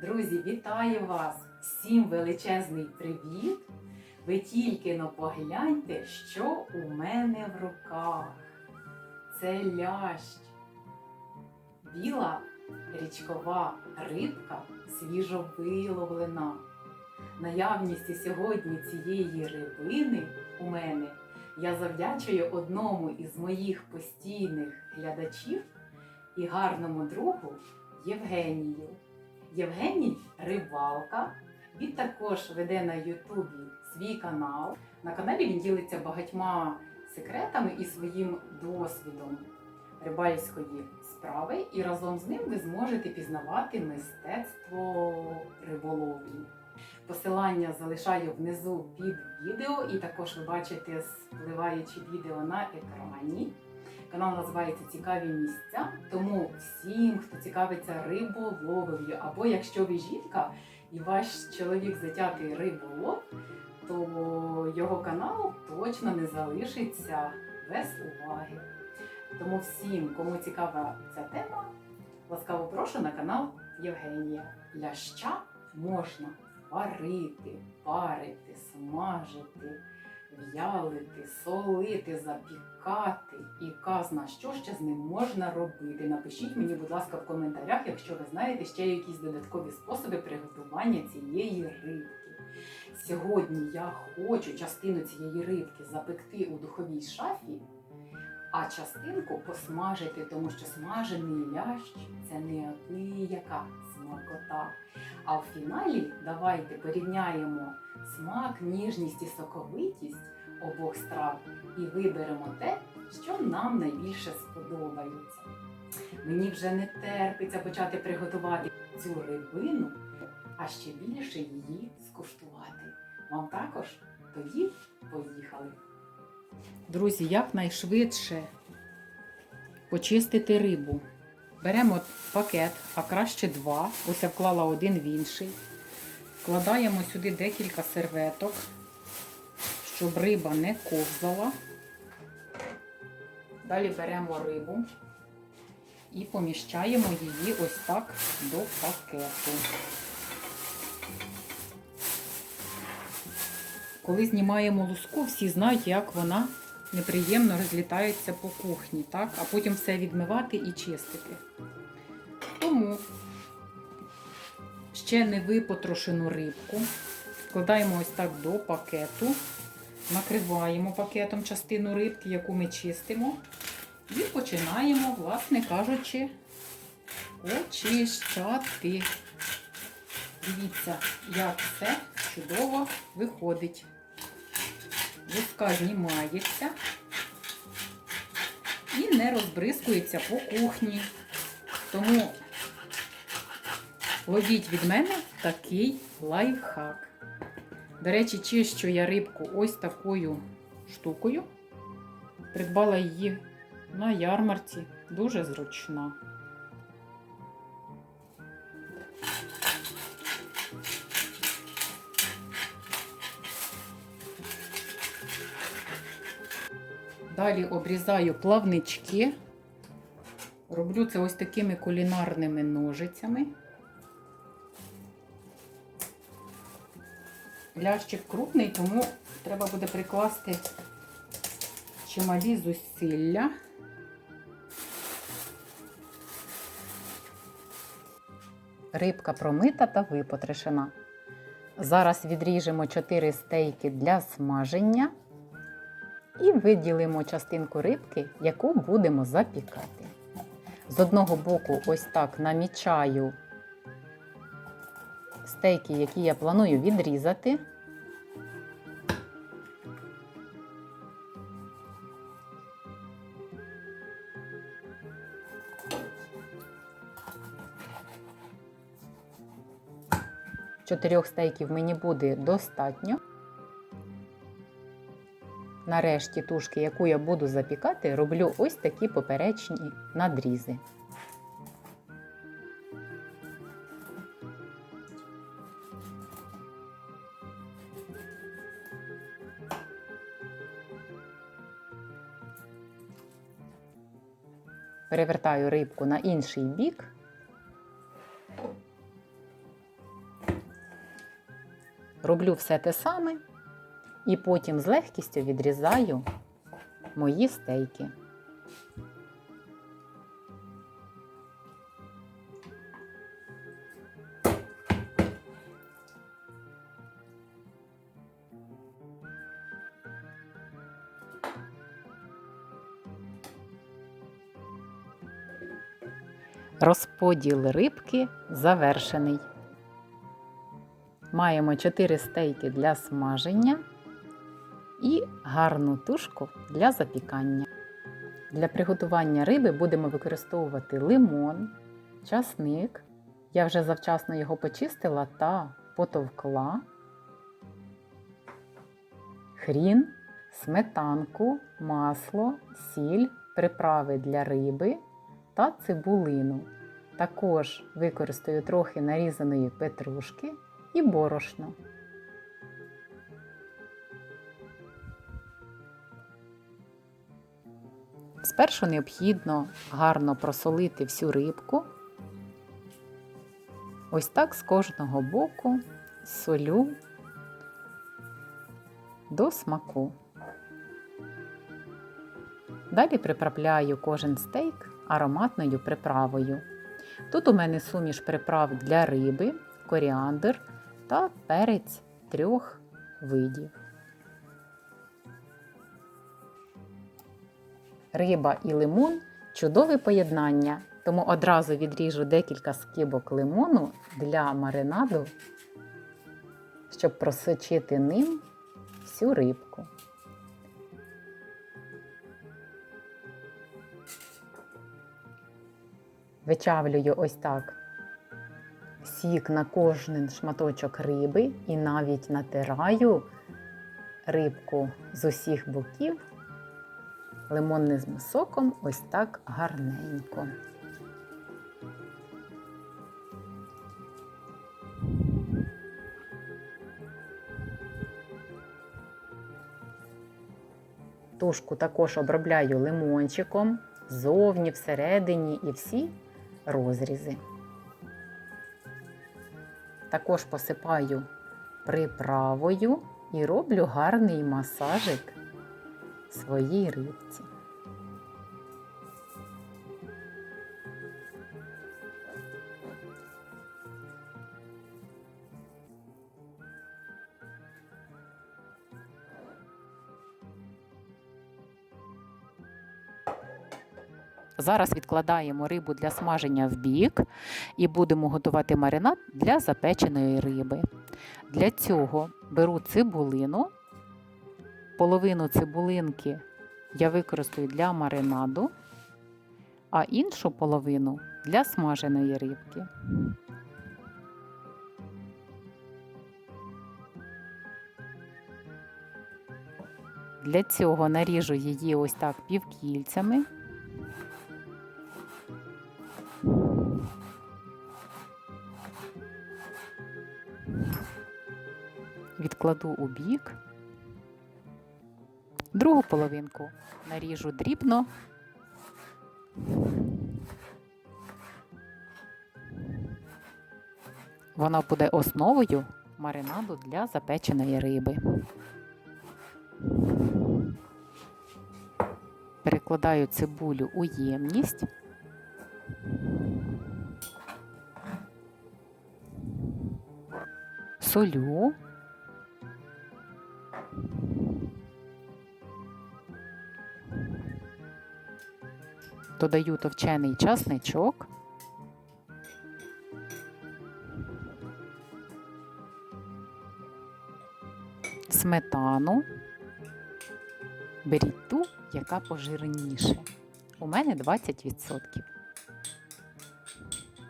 Друзі, вітаю вас! Всім величезний привіт! Ви тільки но погляньте, що у мене в руках. Це лящ. Біла річкова рибка свіжовиловлена. Наявністю сьогодні цієї рибини у мене я завдячую одному із моїх постійних глядачів і гарному другу Євгенію. Євгеній рибалка. Він також веде на Ютубі свій канал. На каналі він ділиться багатьма секретами і своїм досвідом рибальської справи, і разом з ним ви зможете пізнавати мистецтво риболовлі. Посилання залишаю внизу під відео, і також ви бачите спливаючі відео на екрані. Канал називається Цікаві місця. Тому всім, хто цікавиться риболовлею, або якщо ви жінка і ваш чоловік затятий риболов, то його канал точно не залишиться без уваги. Тому всім, кому цікава ця тема, ласкаво прошу на канал Євгенія. Ляща можна варити, парити, смажити, в'ялити, солити, запікати і казна, що ще з ним можна робити. Напишіть мені, будь ласка, в коментарях, якщо ви знаєте ще якісь додаткові способи приготування цієї рибки. Сьогодні я хочу частину цієї рибки запекти у духовій шафі, а частинку посмажити, тому що смажений лящ це смакота. А в фіналі давайте порівняємо смак, ніжність і соковитість обох страв і виберемо те, що нам найбільше сподобається. Мені вже не терпиться почати приготувати цю рибину, а ще більше її скуштувати. Вам також? Тоді поїхали. Друзі, якнайшвидше почистити рибу. Беремо пакет, а краще два. Ось я вклала один в інший. Вкладаємо сюди декілька серветок, щоб риба не ковзала. Далі беремо рибу і поміщаємо її ось так до пакету. Коли знімаємо луску, всі знають, як вона неприємно розлітається по кухні, так? а потім все відмивати і чистити. Тому ще не випотрошену рибку вкладаємо ось так до пакету, накриваємо пакетом частину рибки, яку ми чистимо, і починаємо, власне кажучи, очищати. Дивіться, як все чудово виходить. Луска знімається і не розбризкується по кухні. Тому ловіть від мене такий лайфхак. До речі, чищу я рибку ось такою штукою. Придбала її на ярмарці. Дуже зручна. Далі обрізаю плавнички. Роблю це ось такими кулінарними ножицями. Лящик крупний, тому треба буде прикласти чималі зусилля. Рибка промита та випотрошена. Зараз відріжемо 4 стейки для смаження і виділимо частинку рибки, яку будемо запікати. З одного боку, ось так намічаю стейки, які я планую відрізати. Чотирьох стейків мені буде достатньо. Нарешті тушки, яку я буду запікати, роблю ось такі поперечні надрізи. Перевертаю рибку на інший бік роблю все те саме і потім з легкістю відрізаю мої стейки. Розподіл рибки завершений. Маємо 4 стейки для смаження і гарну тушку для запікання. Для приготування риби будемо використовувати лимон, часник. Я вже завчасно його почистила та потовкла, хрін, сметанку, масло, сіль, приправи для риби та цибулину. Також використаю трохи нарізаної петрушки і борошно. Спершу необхідно гарно просолити всю рибку. Ось так з кожного боку солю до смаку. Далі приправляю кожен стейк ароматною приправою. Тут у мене суміш приправ для риби, коріандр та перець трьох видів. Риба і лимон чудове поєднання, тому одразу відріжу декілька скибок лимону для маринаду, щоб просочити ним всю рибку. Вичавлюю ось так сік на кожен шматочок риби і навіть натираю рибку з усіх боків лимонним соком ось так гарненько. Тушку також обробляю лимончиком ззовні, всередині і всі розрізи. Також посипаю приправою і роблю гарний масажик своїй рибці. Зараз відкладаємо рибу для смаження в бік і будемо готувати маринад для запеченої риби. Для цього беру цибулину, половину цибулинки я використаю для маринаду, а іншу половину для смаженої рибки. Для цього наріжу її ось так півкільцями. Відкладу у бік. Другу половинку наріжу дрібно. Вона буде основою маринаду для запеченої риби. Перекладаю цибулю у ємність. Солю. Додаю товчений часничок. Сметану. Беріть ту, яка пожирніше. У мене 20%.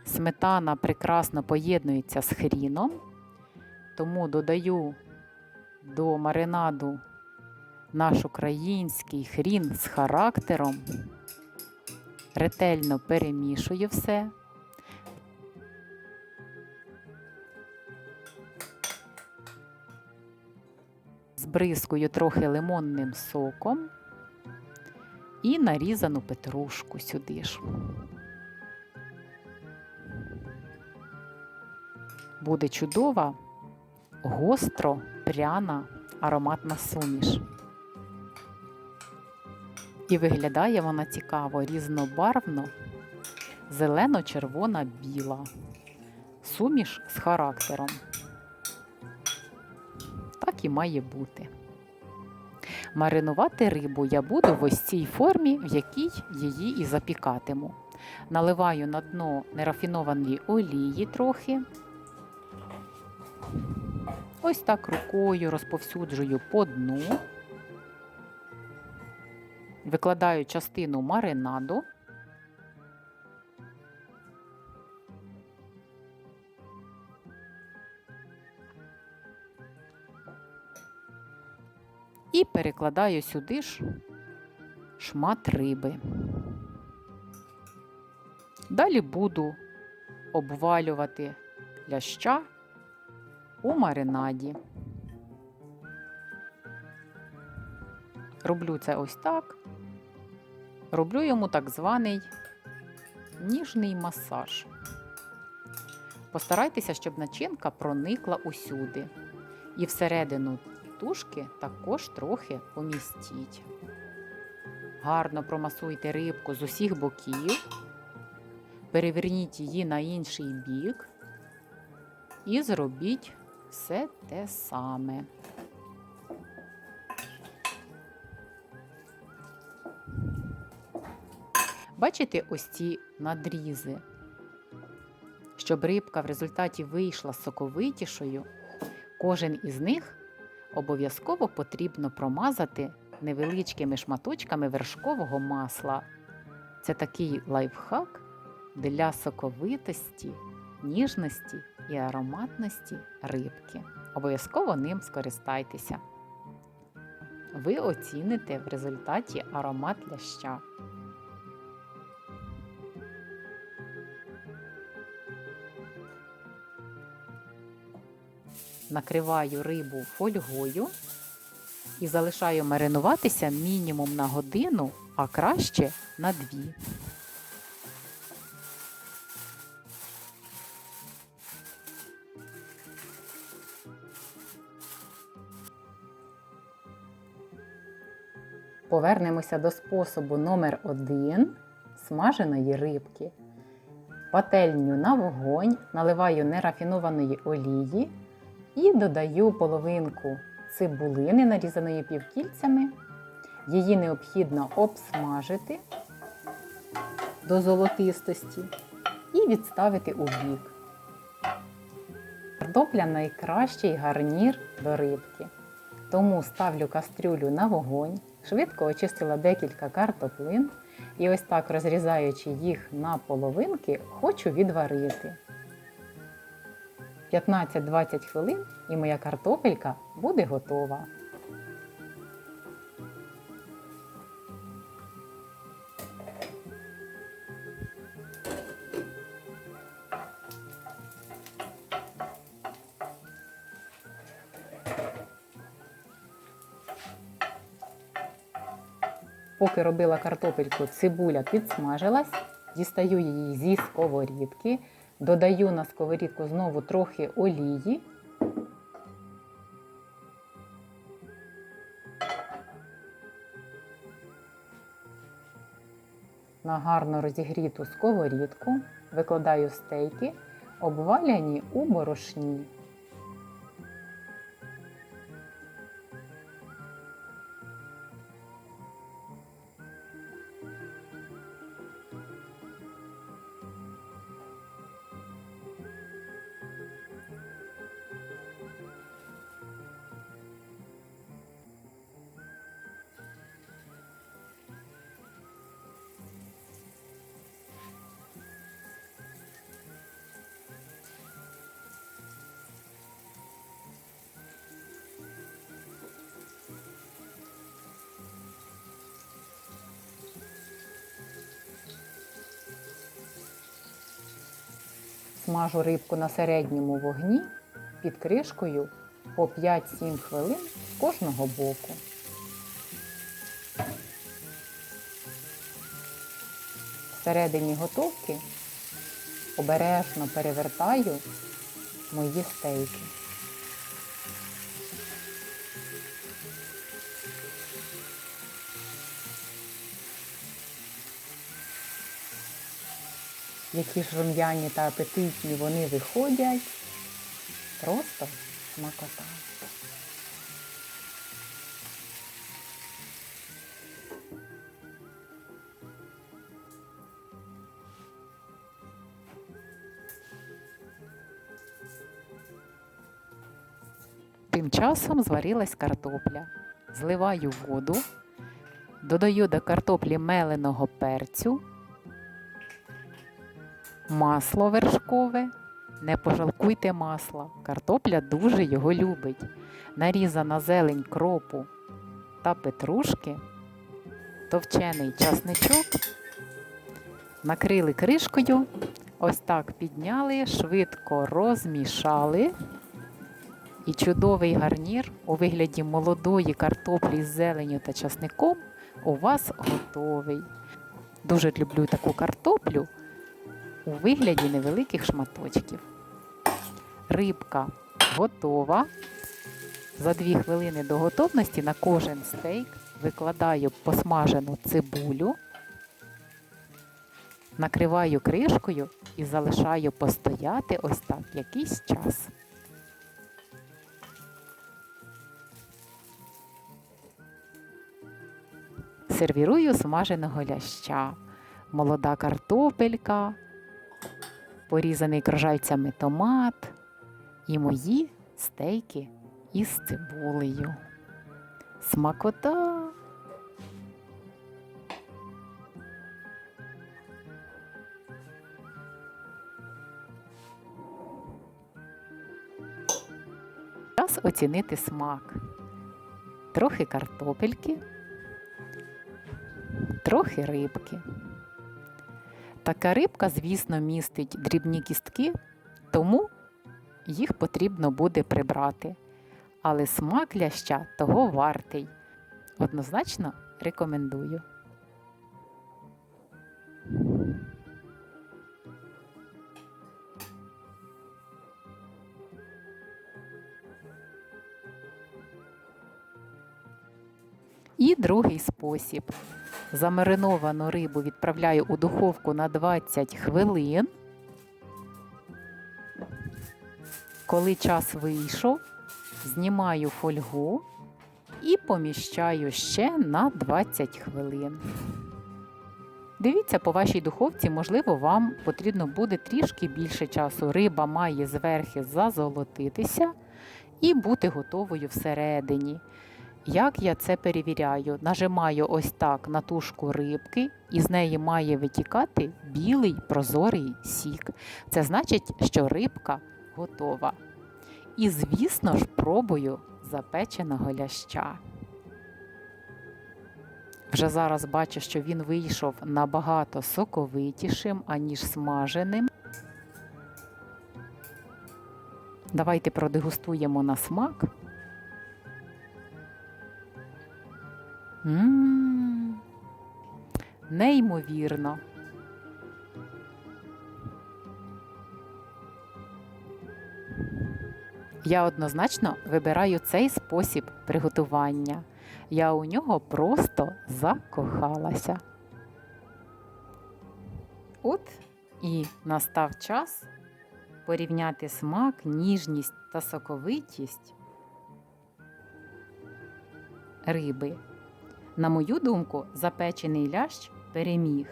Сметана прекрасно поєднується з хріном, тому додаю до маринаду наш український хрін з характером. Ретельно перемішую все. Збризкую трохи лимонним соком і нарізану петрушку сюди ж. Буде чудова гостро пряна ароматна суміш. І виглядає вона цікаво, різнобарвно, зелено-червона біла. Суміш з характером. Так і має бути. Маринувати рибу я буду в ось цій формі, в якій її і запікатиму. Наливаю на дно нерафінованої олії трохи. Ось так рукою розповсюджую по дну. Викладаю частину маринаду. І перекладаю сюди ж шмат риби. Далі буду обвалювати ляща у маринаді. Роблю це ось так. Роблю йому так званий ніжний масаж. Постарайтеся, щоб начинка проникла усюди. І всередину тушки також трохи помістіть. Гарно промасуйте рибку з усіх боків, переверніть її на інший бік і зробіть все те саме. Бачите ось ці надрізи? Щоб рибка в результаті вийшла соковитішою, кожен із них обов'язково потрібно промазати невеличкими шматочками вершкового масла. Це такий лайфхак для соковитості, ніжності і ароматності рибки. Обов'язково ним скористайтеся. Ви оціните в результаті аромат ляща. Накриваю рибу фольгою і залишаю маринуватися мінімум на годину, а краще на дві. Повернемося до способу номер 1 смаженої рибки. Пательню на вогонь, наливаю нерафінованої олії і додаю половинку цибулини, нарізаної півкільцями. Її необхідно обсмажити до золотистості і відставити у бік. Картопля найкращий гарнір до рибки. Тому ставлю кастрюлю на вогонь, швидко очистила декілька картоплин і ось так розрізаючи їх на половинки, хочу відварити. 15-20 хвилин і моя картопелька буде готова. Поки робила картопельку, цибуля підсмажилась, дістаю її зі сковорідки, додаю на сковорідку знову трохи олії. На гарно розігріту сковорідку викладаю стейки, обваляні у борошні. Смажу рибку на середньому вогні під кришкою по 5-7 хвилин з кожного боку. Всередині готовки обережно перевертаю мої стейки. Які ж рум'яні та апетитні вони виходять. Просто смакота. Тим часом зварилась картопля. Зливаю воду, додаю до картоплі меленого перцю, масло вершкове. Не пожалкуйте масла, картопля дуже його любить. Нарізана зелень кропу та петрушки, товчений часничок, накрили кришкою, ось так підняли, швидко розмішали. І чудовий гарнір у вигляді молодої картоплі з зеленю та часником у вас готовий. Дуже люблю таку картоплю у вигляді невеликих шматочків. Рибка готова. За 2 хвилини до готовності на кожен стейк викладаю посмажену цибулю, накриваю кришкою і залишаю постояти ось так якийсь час. Сервірую смаженого ляща, молода картопелька, порізаний кружальцями томат і мої стейки із цибулею. Смакота! Час оцінити смак. Трохи картопельки, трохи рибки. Така рибка, звісно, містить дрібні кістки, тому їх потрібно буде прибрати. Але смак ляща того вартий. Однозначно рекомендую. І другий спосіб. Замариновану рибу відправляю у духовку на 20 хвилин. Коли час вийшов, знімаю фольгу і поміщаю ще на 20 хвилин. Дивіться, по вашій духовці, можливо, вам потрібно буде трішки більше часу. Риба має зверхи зазолотитися і бути готовою всередині. Як я це перевіряю? Нажимаю ось так на тушку рибки, і з неї має витікати білий прозорий сік. Це значить, що рибка готова. І, звісно ж, пробую запеченого ляща. Вже зараз бачу, що він вийшов набагато соковитішим, аніж смаженим. Давайте продегустуємо на смак. Неймовірно. Я однозначно вибираю цей спосіб приготування. Я у нього просто закохалася. От і настав час порівняти смак, ніжність та соковитість риби. На мою думку, запечений лящ переміг.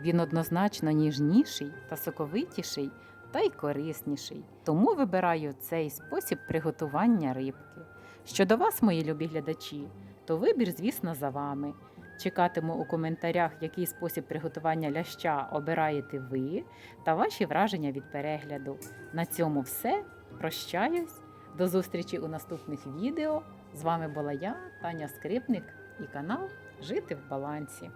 Він однозначно ніжніший та соковитіший та й корисніший. Тому вибираю цей спосіб приготування рибки. Щодо вас, мої любі глядачі, то вибір, звісно, за вами. Чекатиму у коментарях, який спосіб приготування ляща обираєте ви та ваші враження від перегляду. На цьому все. Прощаюсь. До зустрічі у наступних відео. З вами була я, Таня Скрипник і канал Жити в балансі.